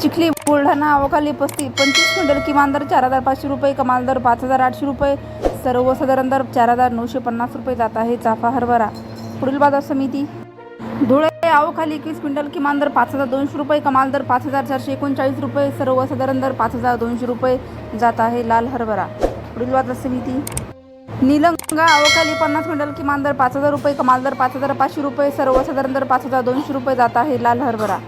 चिखली बुलढाणा अवकाली पस्तीस पंचवीस क्विंटल किमान दर चार हजार पाचशे रुपये कमाल दर पाच हजार आठशे रुपये. सर्वसाधारण दर चार हजार नऊशे पन्नास रुपये जात आहे चाफा हरभरा. पुढील बाजार समिती. धुळे अवखाली एकवीस क्विंटल किमान दर पाच हजार दोनशे रुपये कमाल दर पाच हजार चारशे एकोणचाळीस रुपये सर्वसाधारण दर पाच हजार दोनशे रुपये जात आहे लाल हरभरा. पुढील बाजार समिती. निलंगा अवकाली पन्नास क्विंटल किमान दर पाच हजार रुपये कमाल दर पाच हजार पाचशे रुपये सर्वसाधारण दर पाच हजार दोनशे रुपये जात आहे लाल हरभरा.